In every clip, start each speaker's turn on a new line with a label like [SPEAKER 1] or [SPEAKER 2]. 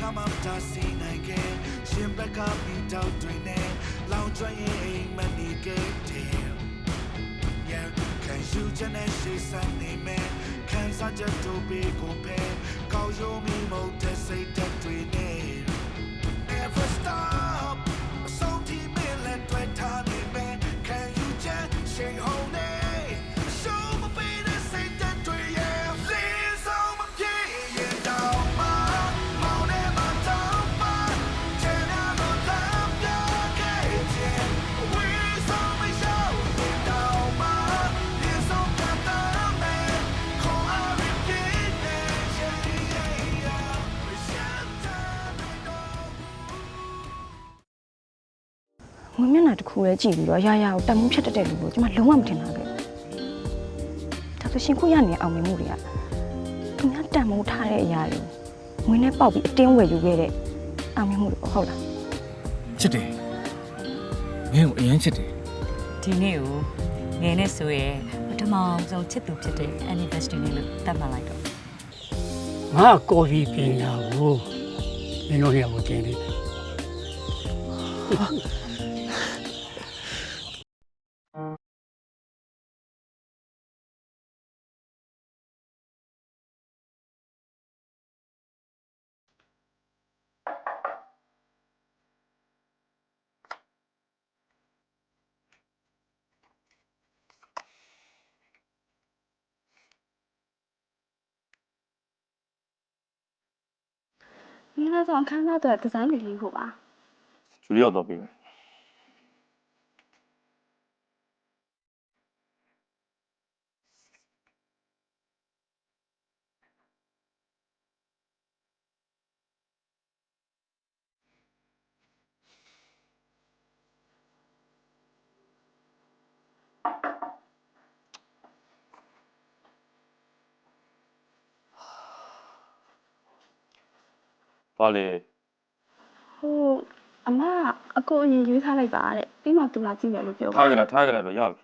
[SPEAKER 1] ကမှမတားစီနိုင်ခဲ့ရှင်ဘက်ကမိတောက်တွေနဲ့လောင်ကျွမ်းရင်အိမ်မနေခဲ့တယ် Yeah, can you just say something man? Can such a to be compared? Call you me more to say that we need. Never stop.
[SPEAKER 2] တစ်ခုပဲကြည့်ပြီးတော့ရရကိုတတ်မှုဖြတ်တတ်တဲ့လူကိုကျွန်မလုံးဝမထင်တာခဲ့ဒါဆိုရှင်ခုရနေတဲ့အောင်မြင်မှုတွေကသူများတတ်မှုထားတဲ့အရာတွေငွေနဲ့ပေါက်ပြီးအတင်းဝယ်ယူခဲ့တဲ့အောင်မြင်မှုတွေပေါ့ဟုတ်လား
[SPEAKER 3] ချစ်တယ်ငယ်ကိုအရင်ချစ်တယ်
[SPEAKER 4] ဒီနေ့ကိုငယ်နဲ့ဆိုရဲပထမဆုံးချစ်သူဖြစ်တဲ့ anniversary နေ့လို့သတ်မှတ်လိုက်တော့
[SPEAKER 5] ငါကော်ဖီပညာကိုမင်းတို့ရကိုတင်နေတယ်
[SPEAKER 2] မင်းလ ည်းဆိုအခန်းသားတွေဒီဇိုင်းတွေလေးဖို့ပါ
[SPEAKER 6] ဂျူလီရောက်တော့ ပြီမယ်ပါလေ
[SPEAKER 2] ဟိုအမအကိုအရင်ရွေးထားလိုက်ပါတဲ့ပြီးမှသူလာကြည့်တယ်လို့ပြောပါ
[SPEAKER 6] ထားကြလားထားကြလားတော့ရပြီ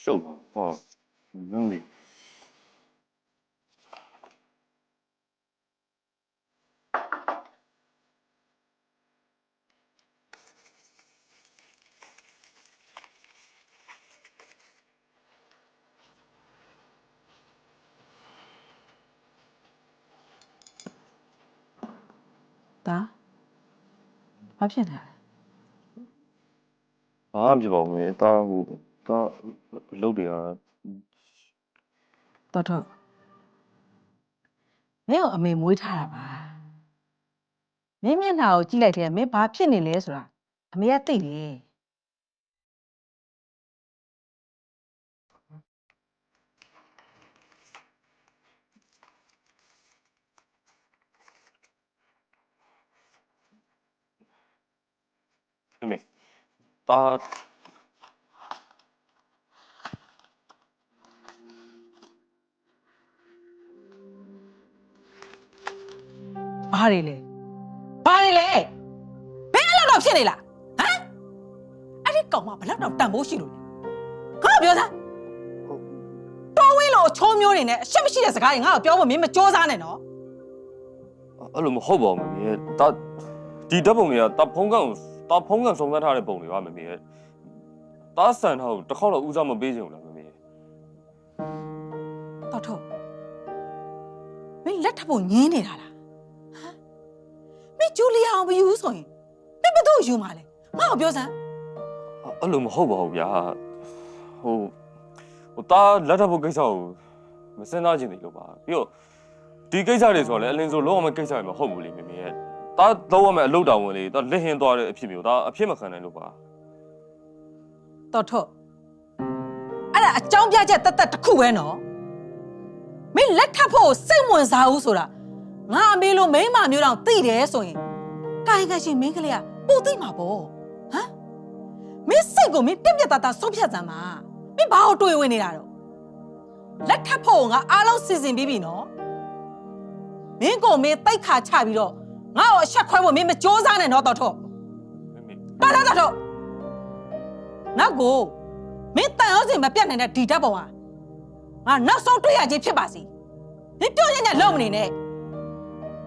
[SPEAKER 6] ရှုပ်ပါဟောငန်းလေး
[SPEAKER 7] ဒါဘာဖြစ်နေလဲ
[SPEAKER 6] ဘာမှမဖြစ်ပါဘူးမေတာဟိုတာအလုပ်တွေက
[SPEAKER 7] တော်တော့မင်းကိုအမေမွေးထားတာပါမင်းမျက်နှာကိုကြည့်လိုက်တယ်မင်းဘာဖြစ်နေလဲဆိုတာအမေကသိတယ်
[SPEAKER 6] မေ တာ
[SPEAKER 7] ဘာတွေလဲဘာတွေလဲမင်းအဲ့လောက်တော့ဖြစ်နေလားဟမ်အဲ့ဒီကောင်မဘယ်လောက်တော့တန်ဖိုးရှိလို့လဲငါ့ကိုပြောစမ်းတော်ဝင်းလို့ချိုးမျိုးတွေနဲ့အရှက်မရှိတဲ့စကားတွေငါ့ကိုပြောဖို့မင်းမစ조사နဲ့နော်
[SPEAKER 6] အဲ့လိုမဟုတ်ပါဘူးမေတာဒီဓာတ်ပုံတွေကတာဖုံးကန်ကို တာဖုံးကန်စုံစမ်းထားတဲ့ပုံတွေပါမေမေတာဆန်ထားကိုတစ်ခေါက်တော့ဦးစားမပေးချင်ဘူးလားမေမေ
[SPEAKER 7] တော်ထုတ်မင်းလက်ထပ်ဖို့ညင်းနေတာလားဟမ်မင်းဂျူလီယာအောင်မယူဘူးဆိုရင်မင်းဘယ်သူ့ကိုယူမှာလဲငါ့ကိုပြောစမ်း
[SPEAKER 6] အဲ့လိုမဟုတ်ပါဘူးဗျာဟိုဟိုတာလက်ထပ်ဖို့ကိစ္စကိုမစင်စားချင်သေးလို့ပါပြီးတော့ဒီကိစ္စတွေဆိုတော့လည်းအလင်းဆိုလုံးဝမကိစ္စတွေမဟုတ်ဘူးလေမေမေရဲ့ တာလုံးဝမအလုပ်တော်ဝင်လေတာလက်ဟင်းသွားတဲ့အဖြစ်မျိုးဒါအဖြစ်မခံနိုင်လို့ပါ
[SPEAKER 7] တော်ထုတ်အဲ့ဒါအကြောင်းပြချက်တသက်တစ်ခုပဲနော်မင်းလက်ထပ်ဖို့စိတ်ဝင်စားဘူးဆိုတာငါအမေလိုမိန်းမမျိုးတောင်သိတယ်ဆိုရင်ကာယကရှင်မင်းကလေးကပိုသိမှာပေါ့ဟမ်မင်းစိတ်ကိုမင်းပြက်ပြက်သားသားဆုံးဖြတ်စမ်းပါမင်းဘာလို့တွေးဝင်နေတာတော့လက်ထပ်ဖို့ငါအားလုံးစီစဉ်ပြီးပြီနော်မင်းကိုမင်းတိတ်ခါချပြီးတော့ ငါ့ကိုအဆက်ခွဲဖို့မင်းမစ조사နဲ့နော်တော်ထုတ်
[SPEAKER 6] မေမေ
[SPEAKER 7] တော်တော်တော်တော်နောက်ကိုမင်းတန်ရောစင်မပြတ်နိုင်တဲ့ဒီဓာတ်ပုံကငါနောက်ဆုံးတွေ့ရခြင်းဖြစ်ပါစေမင်းပြောရင်ညလုံးမနေနဲ့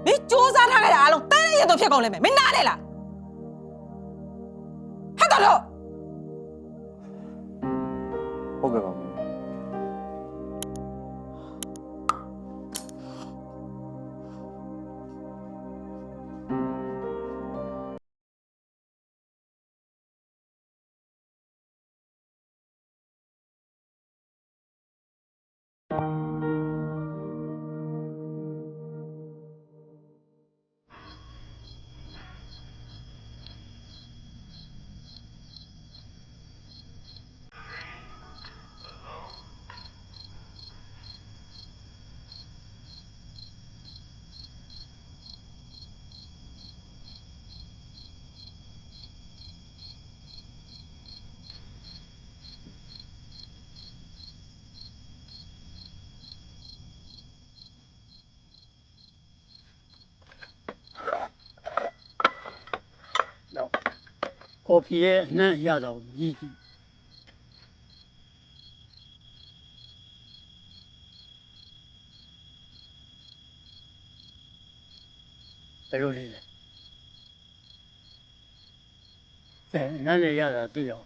[SPEAKER 7] မင်းစူးစမ်းထားခဲ့တာအားလုံးတန်းရရတော့ဖြစ်ကုန်လိမ့်မယ်မင်းနားလေလားဟဲ့တော်လို့
[SPEAKER 6] ဟုတ်ကဲ့ပါမ
[SPEAKER 5] ကော်ဖီရဲ့အနှံ့ရတော့မြည်ကြည့်ဘယ်လိုလဲလဲအဲနားနဲ့ရတာသိအောင်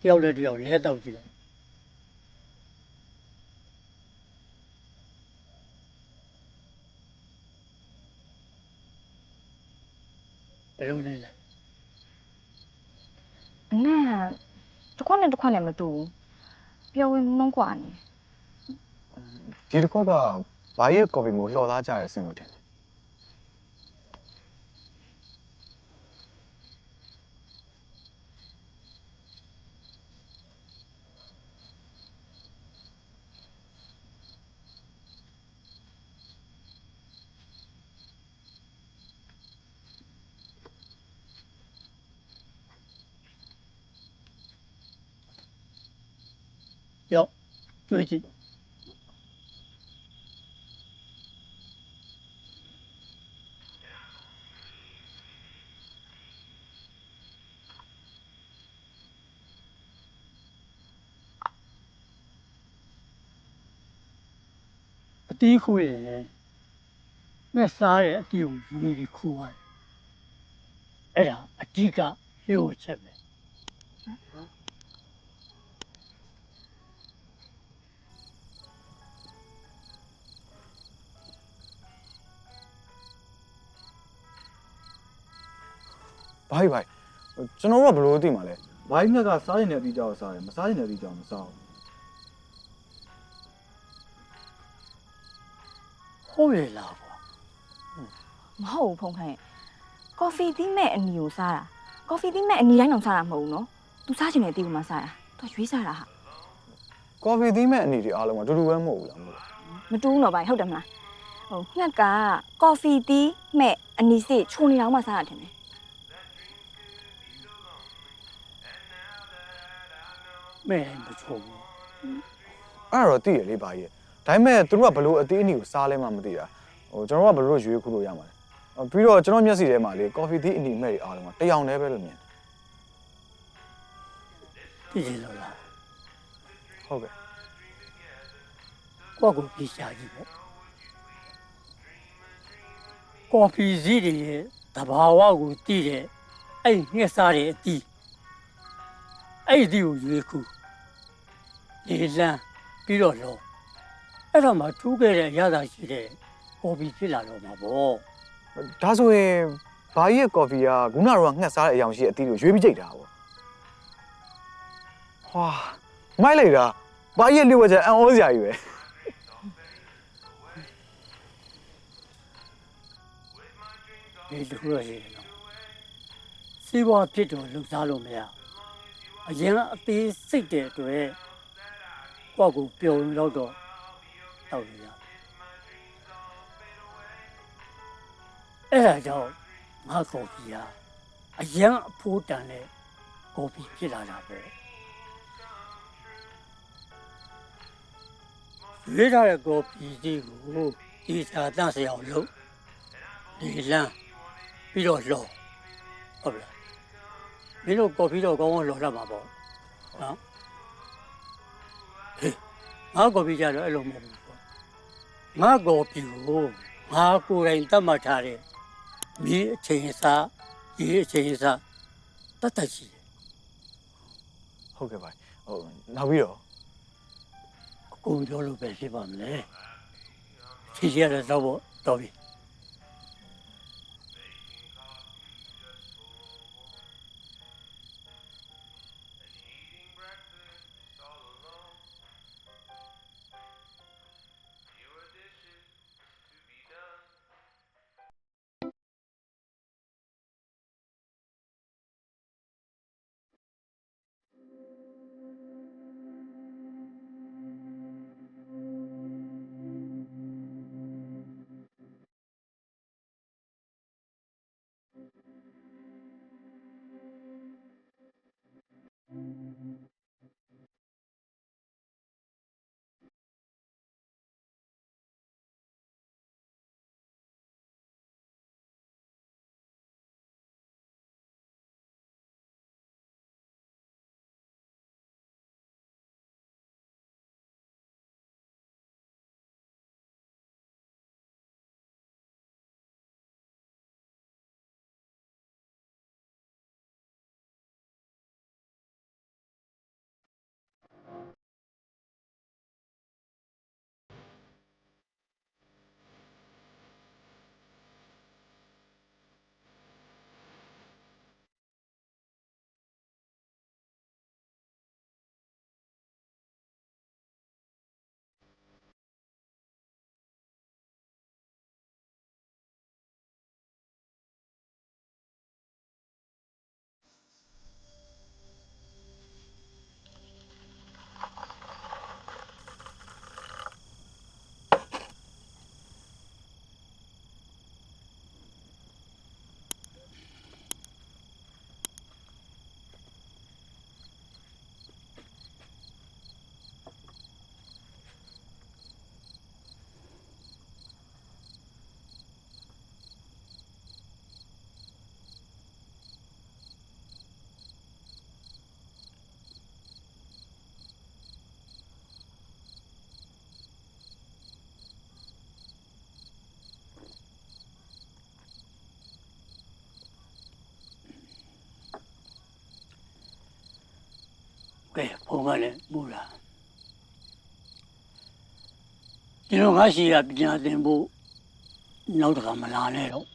[SPEAKER 5] တယောက်နဲ့တယောက်လဲတော့ကြည့်လိုက်ဘယ်လိုလဲလဲ
[SPEAKER 2] အနဲ့တစ်ခွက် နဲ့တစ်ခွက်နဲ့မတူဘူးပြောဝင်မုန်းกว่าနေ
[SPEAKER 8] ဒီတစ်ခေါက်ကဘာရဲ့ကော်ဖီမို့လှော်သားကြရစင်လို့တယ်
[SPEAKER 5] ရောတွေ့ကြည့် အတီးခွေ မဲ့စားတဲ့အတီးကိုယူပြီးခူရတယ်အဲ့ဒါအဓိကလျှို့ချက်ပဲ
[SPEAKER 8] ဘာကြီးဘာကြီးကျွန်တော်တို့ကဘယ်လိုသိမှာလဲ
[SPEAKER 3] ဘာကြီးမြက်ကစားရင်လည်းပြီးကြောက်စားတယ်မစားရင်လည်းပြီးကြောက်မစားဘူး
[SPEAKER 5] ဟုတ်ရဲ့လားကွာ
[SPEAKER 2] မဟုတ်ဘူးဖုန်းခိုင်းကော်ဖီသီးမဲ့အနီကိုစားတာကော်ဖီသီးမဲ့အနီတိုင်းတော့စားတာမဟုတ်ဘူးနော်သူစားချင်တဲ့အတီးကိုမှစားတာသူရွေးစားတာဟာ
[SPEAKER 8] ကော်ဖီသီးမဲ့အနေတွေအားလုံးကတူတူပဲမဟုတ်ဘူးလားမဟုတ်လား
[SPEAKER 2] မတူဘူးတော့ဗျဟုတ်တယ်မလားဟိုငှက်ကကော်ဖီသီးမဲ့အနီစစ်ခြုံနေအောင်မှစားတာထင်တယ်
[SPEAKER 5] မဲ့မချိုးဘူး
[SPEAKER 8] အဲ့ဒါတော့သိရလေဘာကြီးဒါပေမဲ့သူတို့ကဘယ်လိုအသေးအနီကိုစားလဲမှမသိတာဟိုကျွန်တော်တို့ကဘယ်လိုရွေးခုလို့ရမှာလဲပြီးတော့ကျွန်တော်မျက်စိထဲမှာလေကော်ဖီသီးအနီမဲ့တွေအားလုံးကတယောင်တည်းပဲလို့မြင်
[SPEAKER 5] သိချင်လို့လား
[SPEAKER 8] ဟုတ်ကဲ့
[SPEAKER 5] ကိုယ့်ကိုပြရှာကြည့်ပေါ့ကော်ဖီစီးတွေရဲ့သဘာဝကိုတည်တဲ့အဲ့ငှက်စားတဲ့အတီး အဲ့ဒီကိုရွေးခုလေလန်းပြီးတော့လောအဲ့တော့မှထူးခဲ့တဲ့အရသာရှိတဲ့ကော်ဖီဖြစ်လာတော့မှာပေါ့
[SPEAKER 8] ဒါဆိုရင်ဘာကြီးရဲ့ကော်ဖီကခုနကတော့ငှက်စားတဲ့အယောင်ရှိတဲ့အသီးကိုရွေးပြီးကြိတ်တာပေါ့ဟွာမိုက်လိုက်တာဘာကြီးရဲ့လျှို့ဝှက်ချက်အံ့ဩစရာကြီးပဲ
[SPEAKER 5] ဒီလိုရည်နော်စီးပွားဖြစ်တော့လှုပ်ရှားလို့မရ အရင်ကအသေးစိတ်တဲ့အတွက်ကိုယ့်ကိုပျော်ရင်တော့တော့တောက်ရရအဲ့ဒါကြောင့်ငါကော်ဖီဟာအရင်အဖိုးတန်တဲ့ကော်ဖီဖြစ်လာတာပဲရွေးထားတဲ့ကော်ဖီကြီးကိုဒီစာတန့်စရာလုပ်ဒီလမ်းပြီးတော့လော်ဟုတ်ပြီလား မင်းတို့ကော်ဖီတော့ကောင်းကောင်းလော်တတ်မှာပေါ့နော်ဟေးငါကော်ဖီကြတော့အဲ့လိုမဟုတ်ဘူးပေါ့ငါကော်ဖီကိုငါကိုယ်တိုင်တတ်မှတ်ထားတဲ့မြေအချိန်အစားရေအချိန်အစားတတ်တတ်ရှိတယ်
[SPEAKER 8] ဟုတ်ကဲ့ပါဟိုနောက်ပြီးတော့
[SPEAKER 5] အကုန်ပြောလို့ပဲဖြစ်ပါမလဲဖြည့်ရတဲ့တော့ပေါ့တော်ပြီ ဘုံကလည်းမူလာဒီတော့ငါရှိရပညာသင်ဖို့နောက်တစ်ခါမလာနဲ့တော့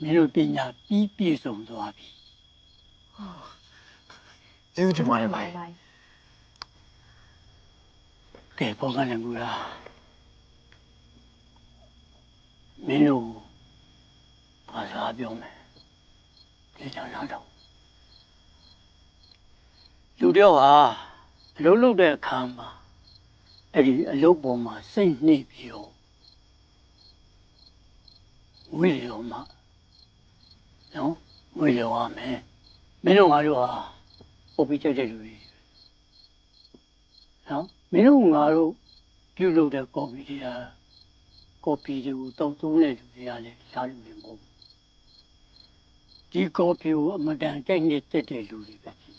[SPEAKER 5] မင်းတို့ပညာပြီးပြည့်စုံသွားပြီ
[SPEAKER 8] ကျေးဇူးတင်ပါတယ်ဗျာ
[SPEAKER 5] ကဲဘုံကလည်းမူလာမင်းတို့ဘာသာပြောမယ် ဒီကြောင့်တော့လူတယောက်ဟာအလုပ်လုပ်တဲ့အခါမှာအဲ့ဒီအလုပ်ပေါ်မှာစိတ်နှိပ်ပြီးတော့ဝိရောမှာနော်ဝိရောရမယ်မင်းတို့ငါတို့ဟာပို့ပြီးကြိုက်တဲ့လူတွေနော်မင်းတို့ငါတို့ပြုလုပ်တဲ့ကော်ပီတွေကကော်ပီတွေကိုတောက်သုံးတဲ့လူတွေကလည်းရှားလူတွေမဟုတ်ဘူး ဒီကော်ပီကိုအမတန်ကြိုက်နေတဲ့တဲ့လူတွေပဲဖြစ်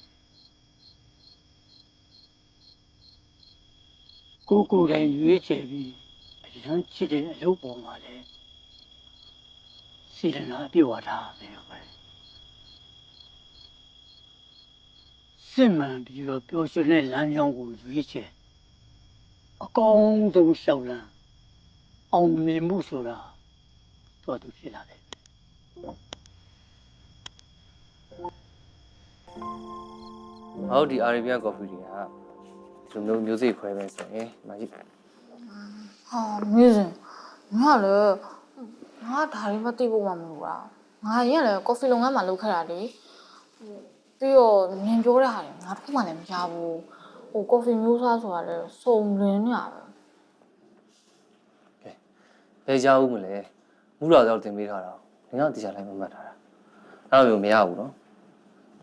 [SPEAKER 5] ကိုယ်ကိုယ်တိုင်ရွေးချယ်ပြီးအရန်ချစ်တဲ့အလုပ်ပေါ်မှာလည်းစေတနာအပြည့်ဝတာပဲပဲစစ်မှန်ပြီးတော့ပျော်ရွှင်တဲ့လမ်းကြောင်းကိုရွေးချယ်အကောင်းဆုံးရှောက်လန်းအောင်မြင်မှုဆိုတာတော့သူဖြစ်လာတယ်
[SPEAKER 9] ဟောဒီ Arabian coffee တွေကဒီလိုမျိုးမျိုးစိတ်ခွဲပဲဆိုရင်မကြီး
[SPEAKER 10] ဟာမြည်စင်ငါလည်းငါဒါလေးမသိဖို့မှမလိုတာငါရင်ကလည်းကော်ဖီလုပ်ငန်းမှာလုပ်ခဲ့တာလေဟိုပြီးတော့မြင်ပြောတဲ့ဟာတွေငါတစ်ခုမှလည်းမရဘူးဟိုကော်ဖီမျိုးစားဆိုတာလည်းစုံလင်းနေရပဲ
[SPEAKER 9] ဘယ်ကြောက်ဦးမလဲမူတော်ကြောက်တင်ပေးထားတာဒီတော့တရားလိုက်မမှတ်ထားတာအဲ့လိုမျိုးမရဘူးနော်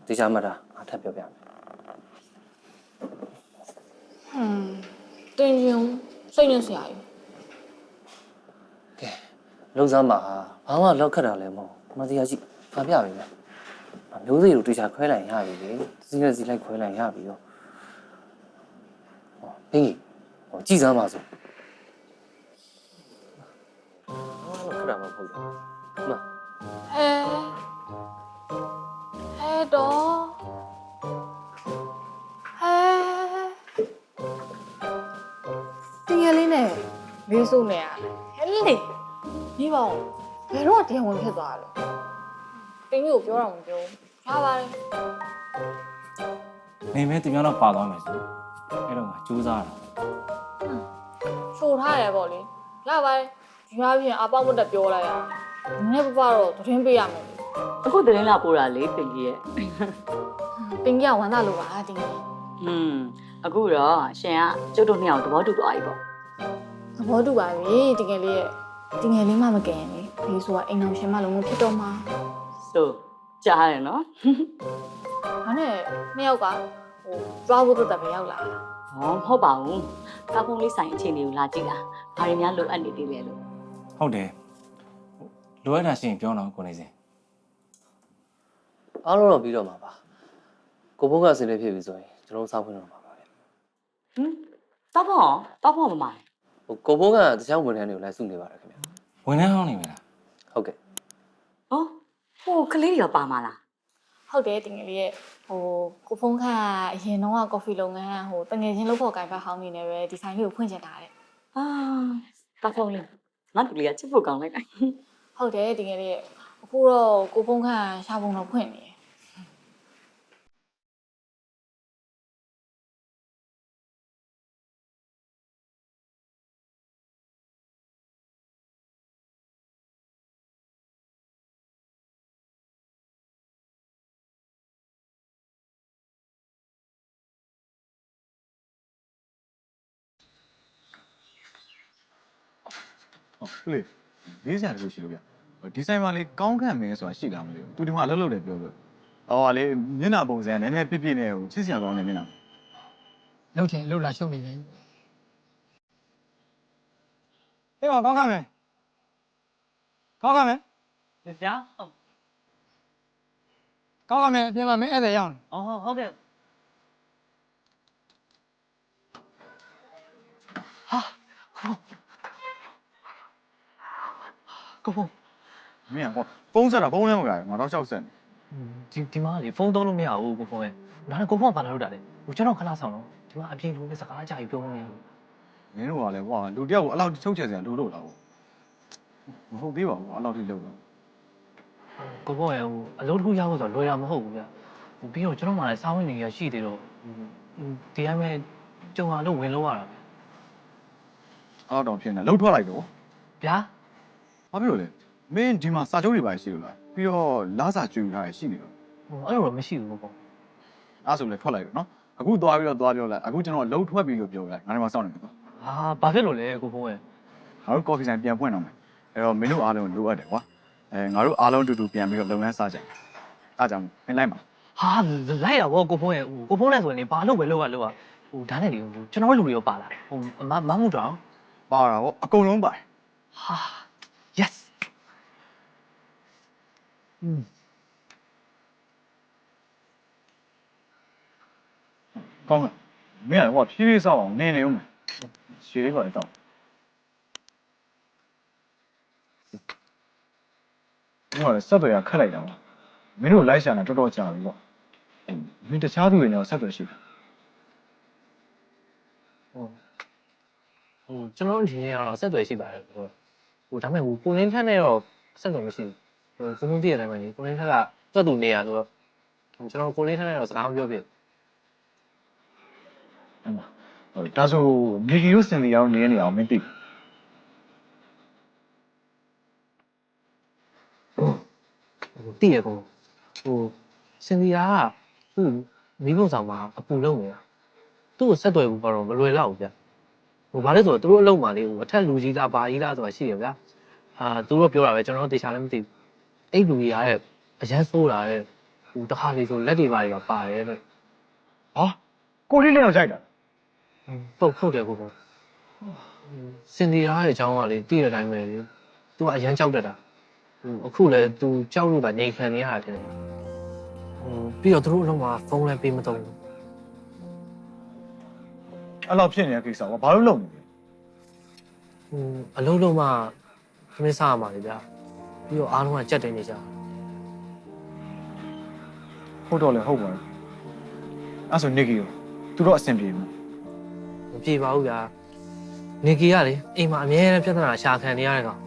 [SPEAKER 9] တရားမှတ်တာငါထပ်ပြောပြမယ်
[SPEAKER 10] ဟွန်းတင်ရင်စိတ်နဲ့ဆရာကြီး
[SPEAKER 9] ကဲလုံစမ်းပါဘာမှလောက်ခတ်တာလည်းမဟုတ်မတရားကြီးဖန်ပြပြီမယ်မျိုးစေ့ကိုတေချာခွဲလိုက်ရပြီလေစီးရစီလိုက်ခွဲလိုက်ရပြီရောဟောဟင်းဟောကြည်စမ်းပါစို့ဟောခဏမှမဟုတ်ဘူးမ
[SPEAKER 10] ဟဲဟဲ တော့ဟဲတင်ငယ်လေးနဲ့လေးစုနေရတယ်ဟဲလေဒီပေါ့ဘယ်တော့တရားဝင်ဖြစ်သွားလဲတင်းကြီးကိုပြောတာမပြောဘူးရပါတယ်
[SPEAKER 3] နေမဲတင်ပြောတော့ပါသွားမယ်ဆိုအဲ့တော့ငါစူးစားတာ
[SPEAKER 10] ချိုထားရပေါ့လေရပါတယ်ဒီမှာပြင်အပေါက်မတက်ပြောလိုက်ရအောင်နည်းနည်းပပတော့သတင်းပေးရမယ်လေ
[SPEAKER 4] အခုသတင်းလာပို့တာလေပင်ကြီးရဲ့
[SPEAKER 10] တင်းကြီးကဝမ်းသာလို့ပါတင်းကြီး
[SPEAKER 4] อืมအခုတော့ရှင်ကကျုပ်တို့နှစ်ယောက်သဘောတူသွားပြီပေါ့
[SPEAKER 10] သဘောတူပါပြီတင်ငယ်လေးရဲ့တင်ငယ်လေးမှမကင်ရင်လေဘေးဆိုတာအိမ်အောင်ရှင်မလုံးဝဖြစ်တော့မှာ
[SPEAKER 4] ဆိုကြားရနော်
[SPEAKER 10] ဒါနဲ့နှစ်ယောက်ကဟိုကြွားဖို့တက်ပဲရောက်လာတာ
[SPEAKER 4] ဟောမဟုတ်ပါဘူးကာဖုန်းလေးဆိုင်အခြေအနေကိုလာကြည့်တာဘာတွေများလိုအပ်နေသေးလဲလို့
[SPEAKER 3] ဟုတ်တယ်ဟိုလိုအပ်တာရှိရင်ပြောတော့ကိုနေစင်
[SPEAKER 9] အားလုံးတော့ပြီးတော့မှာပါကိုဘုန်းကဆင်းနေဖြစ်ပြီဆိုရင်ကျွန်တော်စောင့်ဖွင့်တော့မှာပါဗျ
[SPEAKER 4] ဟမ်တောက်ဖို့တောက်ဖို့မမလဲ
[SPEAKER 9] ဟိုကိုဘုန်းကတခြားဝန်ထမ်းတွေကိုလိုက်စုနေပါတယ်ခင်ဗျ
[SPEAKER 3] ဝင်နှန်းဟောင်းနေမလား
[SPEAKER 9] ဟုတ်ကဲ့
[SPEAKER 4] ဟောဟိုကလေးတွေရောပါမလား
[SPEAKER 10] ဟုတ်တယ်တင်ငယ်လေးရဲ့ဟိုကိုဖုန်းခန့်ကအရင်တော့ကကော်ဖီလုပ်ငန်းဟိုတငယ်ချင်းလုပ်ဖို့ကိုင်ဖက်ဟောင်းနေနေပဲဒီဆိုင်လေးကိုဖွင့်ချင်တာတဲ့
[SPEAKER 4] အာတောက်ဖို့လေးငါတူလေးကချစ်ဖို့ကောင်းလိုက်တာ
[SPEAKER 10] ဟုတ်တယ်တင်ငယ်လေးရဲ့အခုတော့ကိုဖုန်းခန့်ရှာပုံတော့ဖွင့်နေတယ်
[SPEAKER 8] ဟုတ်လေလေးစရာတခုရှိလို့ဗျဒီဆိုင်မှာလေကောင်းခံမယ်ဆိုတာရှိလားမသိဘူးသူဒီမှာအလုပ်လုပ်တယ်ပြောလို့ဟောလေမျက်နှာပုံစံကနည်းနည်းပြပြနဲ့ဟိုချစ်စရာကောင်းတယ်မျက်နှာ
[SPEAKER 5] လှုပ်ချင်လှုပ်လာရှုပ်နေတယ်ဟေးမကောင်းခံမယ်ကောင်းခံမယ်
[SPEAKER 4] ဗျာဟုတ်
[SPEAKER 5] ကောင်းခံမယ်အပြင်မှာမင်းဧည့်သည်ရောက်နေ
[SPEAKER 4] အော်ဟုတ်ကဲ့
[SPEAKER 11] ကိုဖုန်း
[SPEAKER 8] မင်းကဟောဖုန်းဆက်တာဖုန်းလည်းမကဘူးငါတော့ရှောက်ဆက်နေ
[SPEAKER 11] ဒီဒီမှာလေဖုန်းသုံးလို့မရဘူးကိုဖုန်းရဲ့ဒါနဲ့ကိုဖုန်းကဘာလာလို့တာလဲဟိုကျွန်တော်ခဏဆောင်တော့ဒီမှာအပြင်လူနဲ့စကားကြပြီးပြောနေတယ်
[SPEAKER 8] မင်းတို့ကလည်းဟောလူတယောက်ကိုအဲ့လောက်ချုပ်ချက်စရာလိုလို့လားဟိုမဟုတ်သေးပါဘူးအဲ့လောက်ထိလုပ်တော့
[SPEAKER 11] ကိုဖုန်းရဲ့ဟိုအလုပ်တစ်ခုရဖို့ဆိုတော့လွယ်တာမဟုတ်ဘူးဗျဟိုပြီးတော့ကျွန်တော်မှလည်းစားဝင်နေရရှိသေးတော့ဒီတိုင်းပဲကြုံလာလို့ဝင်လို့ရတာ
[SPEAKER 8] အဲ့တော့ဖြစ်နေလှုပ်ထွက်လိုက်တော့
[SPEAKER 11] ဗျာ
[SPEAKER 8] ဘာဖြစ်လို့လဲမင်းဒီမှာစာချုပ်တွေပါရှိလို့လားပြီးတော့လာစာကျွေးထားရရှိနေတော့
[SPEAKER 11] ဟိုအဲ့လိုတော့မရှိဘူးကိုဖုန်း
[SPEAKER 8] အဲ့ဆိုလည်းထွက်လိုက်တော့နော်အခုသွားပြီးတော့သွားပြောလိုက်အခုကျွန်တော်လှုပ်ထွက်ပြီးလို့ပြောလိုက်ငါဒီမှာစောင့်နေတယ်နော်
[SPEAKER 11] ဟာဘာဖြစ်လို့လဲကိုဖုန်းရဲ့
[SPEAKER 8] ငါတို့ကော်ဖီဆိုင်ပြန်ဖွင့်တော့မယ်အဲ့တော့မင်းတို့အားလုံးလိုအပ်တယ်ကွာအဲငါတို့အားလုံးတူတူပြန်ပြီးတော့လုပ်ငန်းစကြတယ်အားကြောင့်မင်းလိုက်ပါ
[SPEAKER 11] ဟာလိုက်တာဗောကိုဖုန်းရဲ့ဟိုကိုဖုန်းနဲ့ဆိုရင်လေဘာလို့ပဲလောက်ရလောက်ရဟိုဒါနဲ့လေဟိုကျွန်တော်တို့လူတွေရောပါလာဟိုမမမှုတောင်
[SPEAKER 8] ပါတာဗောအကုန်လုံးပါတယ်
[SPEAKER 11] ဟာ yes อืม
[SPEAKER 8] ကောင်းကင်မင်းကဟောဖြည်းဖြည်းစောင့်အောင်နင်းနေဦးမယ်ရွှေလေးပါလေတော့ဟောဆက်သွယ်ရခက်လိုက်တာဗောမင်းတို့လိုက်ရှာတာတော်တော်ကြာပြီဗောမင်းတခြားသူတွေနဲ့ဆက်သွယ်ရှိတယ်
[SPEAKER 11] ဟိုဟိုကျွန်တော်ဒီနေ့ကတော့ဆက်သွယ်ရှိပါတယ်ဟို ဟိုဒါပေမဲ့ဟိုကိုလင်းထက်နဲ့တော့ဆက်သွယ်မရှိဘူးဟိုကိုလုံးပြည့်တဲ့အတိုင်းပဲလေကိုလင်းထက်ကတွတ်သူနေရဆိုတော့ကျွန်တော်ကိုလင်းထက်နဲ့တော့စကားမပြောပြဘူး
[SPEAKER 8] အဲ့မှာဟိုဒါဆိုမြေကြီးတို့စင်တီအောင်နေနေအောင်မင်းသိ
[SPEAKER 11] ဟိုတည့်ရကောဟိုစင်ဒီယာကသူ့မိဘဆောင်မှာအပူလုံးနေတာသူ့ကိုဆက်သွယ်ဘူးကတော့မလွယ်တော့ဘူးဗျ ဟိုဘာလဲဆိုတော့သူတို့အလုံးမှာလေဟိုအထက်လူကြီးလားဘာကြီးလားဆိုတာရှိတယ်ဗျာအာသူတို့ပြောတာပဲကျွန်တော်တို့တေချာလည်းမသိဘူးအဲ့လူကြီးရတဲ့အရန်ဆိုးတာတဲ့ဟိုတခါလေဆိုလက်တွေပါတွေပါပါတယ်တဲ့
[SPEAKER 8] ဟာကိုလေးလေးအောင်ကြိုက်တာ
[SPEAKER 11] ပုတ်ဖုတ်တယ်ကိုကစင်ဒီယာရဲ့အကြောင်းကလေတည့်တဲ့အတိုင်းပဲလေသူကအရန်ကြောက်တတ်တာဟိုအခုလေသူကြောက်လို့ပါငြိမ်ခံနေရတာတဲ့ပြီးတော့သူတို့အလုံးမှာဖုန်းလည်းပေးမတော့ဘူး
[SPEAKER 8] အဲ့လောက်ဖြစ်နေတဲ့ကိစ္စကဘာလို့လုပ်နေလဲ
[SPEAKER 11] ဟိုအလုံးလုံးမှသမင်းစားရမှာလေဗျာပြီးတော့အားလုံးကကြက်တင်နေကြတယ်
[SPEAKER 8] ဟုတ်တော့လေဟုတ်ပါဘူးအဲ့ဆိုနစ်ကီကိုသူတို့အဆင်ပြေမှာ
[SPEAKER 11] မပြေပါဘူးဗျာနေကီကလေအိမ်မှာအမြဲတမ်းပြဿနာရှာခံနေရတဲ့ကောင်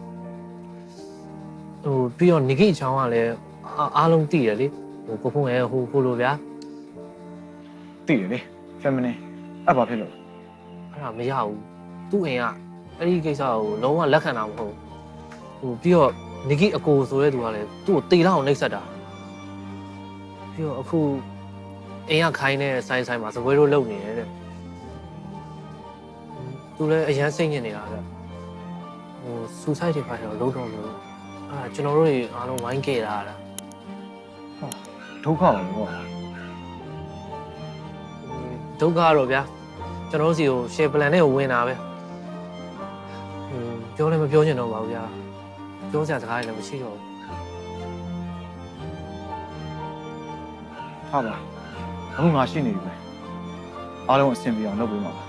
[SPEAKER 11] ဟိုပြီးတော့နေကီအချောင်းကလည်းအားအားလုံးတည်တယ်လေဟိုကိုဖုန်းရဲ့ဟိုကိုလိုဗျာ
[SPEAKER 8] သိတယ်လေ feminine အဲ့ဘာဖြစ်လို့
[SPEAKER 11] အဲ့ဒါမရဘူးသူ့အိမ်ကအဲ့ဒီကိစ္စကိုလုံးဝလက်ခံတာမဟုတ်ဘူးဟိုပြီးတော့နေကီအကိုဆိုတဲ့သူကလည်းသူ့ကိုတေလောက်အောင်နှိပ်စက်တာပြီးတော့အခုအိမ်ကခိုင်းတဲ့ဆိုင်ဆိုင်မှာစပွဲတို့လုံနေတယ်တဲ့သူလည်းအရန်စိတ်ညစ်နေတာတဲ့ဟိုဆူဆိုက်တွေပါတော့လုံးတော့လို့အဲ့ဒါကျွန်တော်တို့တွေအားလုံးဝိုင်းခဲ့တာလား
[SPEAKER 8] ဒုက္ခပါလို့ကွာ
[SPEAKER 11] ဒုက္ခကတော့ဗျာ ကျွန်တော်တို့စီကို share plan နဲ့ကိုဝင်တာပဲဟိုပြောလည်းမပြောချင်တော့ပါဘူးဗျာပြောစရာစကားလည်းမရှိတော့ဘူး
[SPEAKER 8] ထားပါအခုငါရှိနေပြီပဲအားလုံးအဆင်ပြေအောင်လုပ်ပေးမှာပါ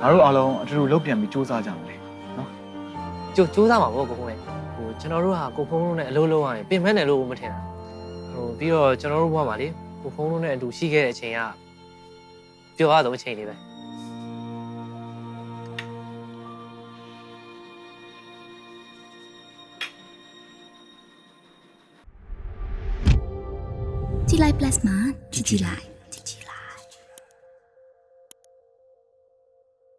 [SPEAKER 8] ငါတို့အားလုံးအတူတူလုပ်ပြန်ပြီးစူးစမ်းကြမယ်လေနော်
[SPEAKER 11] ကြိုစူးစမ်းပါဗောကိုဖုန်းရဲ့ဟိုကျွန်တော်တို့ဟာကိုဖုန်းတို့နဲ့အလုပ်လုပ်ရတယ်ပြင်မဲ့တယ်လို့မထင်တာဟိုပြီးတော့ကျွန်တော်တို့ဘဝမှာလေကိုဖုန်းတို့နဲ့အတူရှိခဲ့တဲ့အချိန်ကပျော်ရတော့အချိန်လေးပဲ
[SPEAKER 12] ကြည်လိုက်